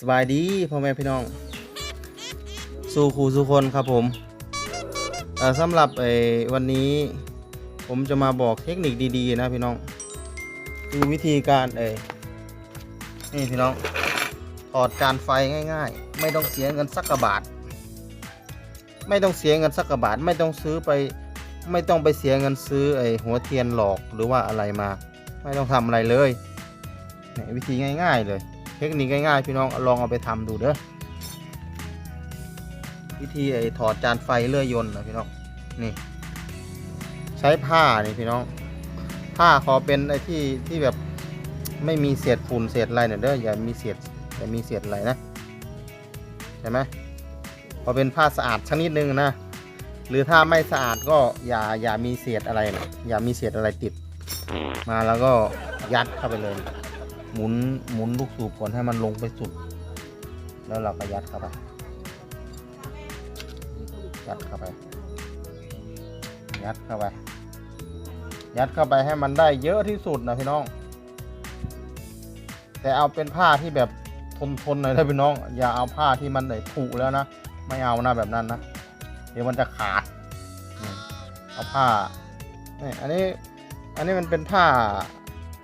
สบายดีพ่อแม่พี่น้อง สู่ครูสู่คนครับผมสำหรับไอ้วันนี้ผมจะมาบอกเทคนิคดีๆนะพี่น้อง คือวิธีการเอ้นี่พี่น้องถอดจานไฟง่ายๆ ไม่ต้องเสียเงินสักกระบาท ไม่ต้องเสียเงินสักกระบาท ไม่ต้องซื้อไป ไม่ต้องไปเสียเงินซื้อไอ้หัวเทียนหลอกหรือว่าอะไรมา ไม่ต้องทำอะไรเลยวิธีง่าย ๆเลย เทคนิคง่ายๆ พี่น้องลองเอาไปทำดูเด้อวิธีไอ้ถอดจานไฟเลื่อยยนต์นะพี่น้องนี่ ใช้ผ้านี่พี่น้อง ผ้าขอเป็นไอ้ที่ที่แบบไม่มีเศษฝุ่นเศษอะไรเนี่ยเด้ออย่ามีเศษอย่ามีเศษอะไรนะใช่ไหมพอเป็นผ้าสะอาดชนิดนึงนะหรือถ้าไม่สะอาดก็อย่าอย่ามีเศษอะไรนะอย่ามีเศษอะไรติด มาแล้วก็ยัดเข้าไปเลย หมุนหมุนลูกสูบก่อนให้มันลงไปสุด แล้วเราก็ยัดเข้าไปยัดเข้าไป ยัดเข้าไป ยัดเข้าไปให้มันได้เยอะที่สุดนะพี่น้อง แต่เอาเป็นผ้าที่แบบทนทนหน่อยนะพี่น้อง อย่าเอาผ้าที่มันไหนผุแล้วนะ ไม่เอานะแบบนั้นนะ เดี๋ยวมันจะขาด เอาผ้านี่อันนี้ อันนี้มันเป็นผ้า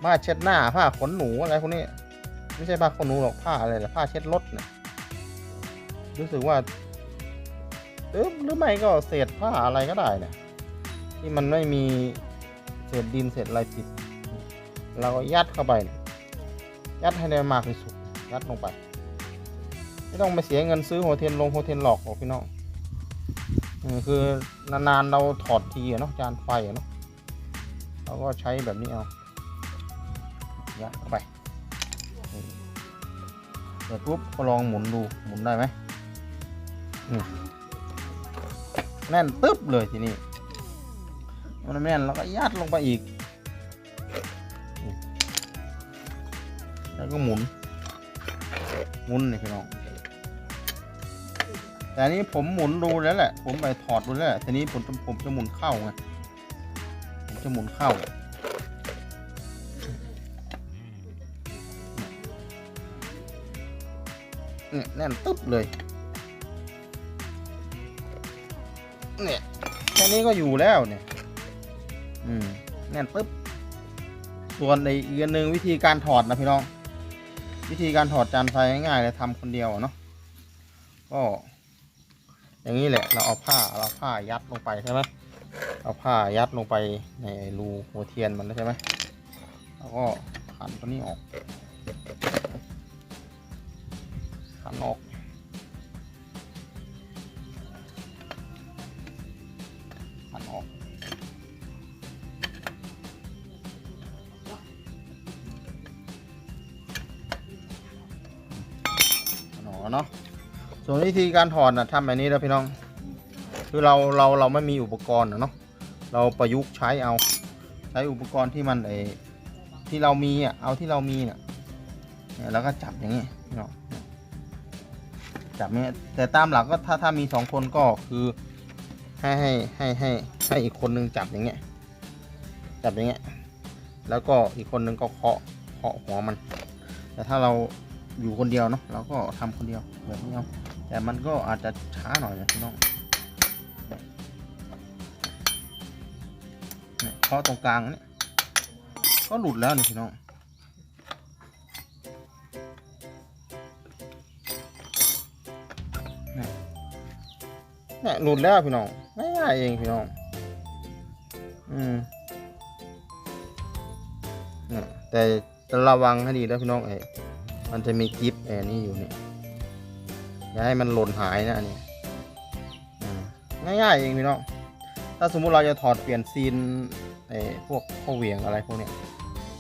ผ้าเช็ดหน้าผ้าขนหนูอะไรพวกนี้ไม่ใช่ผ้าขนหนูหรอกผ้าอะไรหรอผ้าเช็ดรถเนี่ยรู้สึกว่าหรือหรือไม่ก็เศษผ้าอะไรก็ได้เนี่ยที่มันไม่มีเศษดินเศษอะไรติดเราก็ยัดเข้าไปนี่ยยัดให้ได้มากที่สุดยัดลงไป ไม่ต้องไปเสียเงินซื้อโฮเทลลงโฮเทลหลอกหรอกพี่น้องคือนานๆเราถอดทีเนาะจานไฟเนาะเราก็ใช้แบบนี้เอา ยัดเข้าไปนี่เสร็จปุ๊บก็ลองหมุนดูหมุนได้ไหมแน่นตึ๊บเลยทีนี้มันแน่นเราก็ยัดลงไปอีกแล้วก็หมุนหมุนนี่พี่น้องแต่นี้ผมหมุนดูแล้วแหละ ผมไปถอดดูแล้วแหละทีนี้ผมจะผมจะหมุนเข้าไงผมจะหมุนเข้า เนี่ยแน่นตึ๊บเลย เนี่ยแค่นี้ก็อยู่แล้วเนี่ย อืม แน่นตึ๊บ ส่วนในอีกอันหนึ่งวิธีการถอดนะพี่น้อง วิธีการถอดจานไฟง่ายๆเลยทำคนเดียวเนาะ ก็ อย่างนี้แหละ เราเอาผ้าเราผ้ายัดลงไปใช่ไหมเอาผ้ายัดลงไปในรูหัวเทียนมันแล้วใช่ไหมแล้วก็ขันตัวนี้ออก ขันออกขันออกหนอเนาะส่วนวิธีการถอดนะทำแบบนี้แล้วพี่น้อง คือเราเราเราไม่มีอุปกรณ์นะเนาะเราประยุกต์ใช้เอาใช้อุปกรณ์ที่มันเออที่เรามีอะเอาที่เรามีเนี่ยแล้วก็จับอย่างนี้พี่น้อง จับเนี่ยแต่ตามหลักก็ถ้าถ้ามีสองคนก็คือให้ให้ให้ให้ให้อีกคนนึงจับอย่างเงี้ยจับอย่างเงี้ยแล้วก็อีกคนนึงก็เคาะเคาะหัวมัน แต่ถ้าเราอยู่คนเดียวเนาะเราก็ทำคนเดียวแบบนี้เอาแต่มันก็อาจจะช้าหน่อยนะพี่น้องเนี่ยเคาะตรงกลางเนี่ยก็หลุดแล้วนี่พี่น้อง เนี่ยหลุดแล้วพี่น้องง่ายๆเองพี่น้อง อืมเนี่ยแต่ระวังให้ดีแล้วพี่น้องเอ้มันจะมีกิฟต์แอนนี่อยู่นี่อย่าให้มันหล่นหายนะอันนี้ง่ายๆเองพี่น้อง ถ้าสมมุติเราจะถอดเปลี่ยนซีนไอ้พวกข้อเหวี่ยงอะไรพวกเนี้ย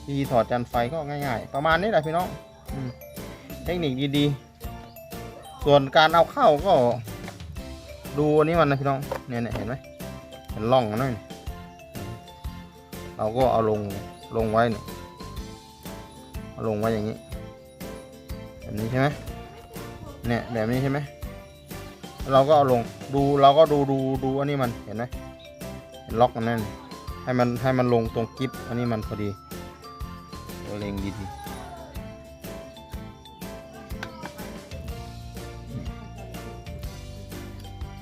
วิธีถอดจานไฟก็ง่ายๆ ประมาณนี้แหละพี่น้องอเทคนิคดีๆ ส่วนการเอาเข้าก็ ดูอันนี้มันนะพี่น้องเนี่ยเนี่ยเห็นไหมเห็นร่องมันไหมเนี่ยเราก็เอาลงลงไว้เนี่ยเอาลงไว้อย่างนี้ แบบนี้ใช่ไหมเนี่ยแบบนี้ใช่ไหมเราก็เอาลงดูเราก็ดูดูดูอันนี้มันเห็นไหมเห็นล็อกมันนั่นให้มันให้มันลงตรงกิฟอันนี้มันพอดีตัวเล็งดีๆ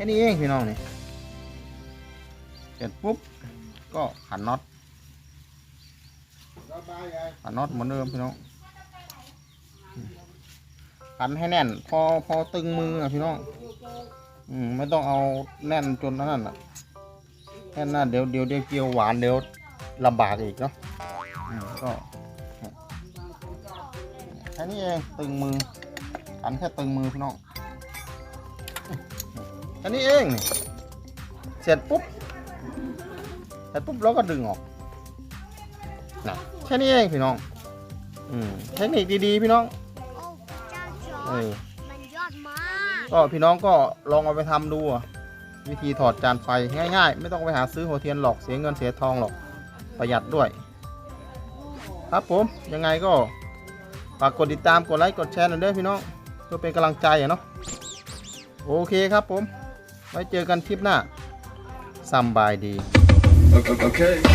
ค่นี้เองพี่น้องนี่เสร็จปุ๊บก็ขันน็อตขันน็อตเหมือนเดิมพี่น้องขันให้แน่น พอพอตึงมืออะพี่น้อง อืมไม่ต้องเอาแน่นจนนั่นอะแน่นน่ะเดี๋ยวเดี๋ยวเดี๋ยวเกียวหวานเดี๋ยวลำบากอีกเนาะอืมก็แค่นี้เองตึงมือขันแค่ตึงมือพี่น้อง แค่นี้เองนี่เสร็จปุ๊บเสร็จปุ๊บเราก็ดึงออกนะแค่นี้เองพี่น้องอืมเทคนิคดีๆ พี่น้องโอ้เจ้าจอเออมันยอดมากก็พี่น้องก็ลองเอาไปทำดูอะวิธีถอดจานไฟง่าย ๆ ไม่ต้องไปหาซื้อหัวเทียนหรอกเสียเงินเสียทองหรอกประหยัดด้วย ครับผมยังไงก็ฝากกดติดตามกดไลค์กดแชร์หน่อยเด้อพี่น้องเพื่อเป็นกำลังใจอะเนาะโอเคครับผม ไว้เจอกันคลิปหน้าสบายดี okay.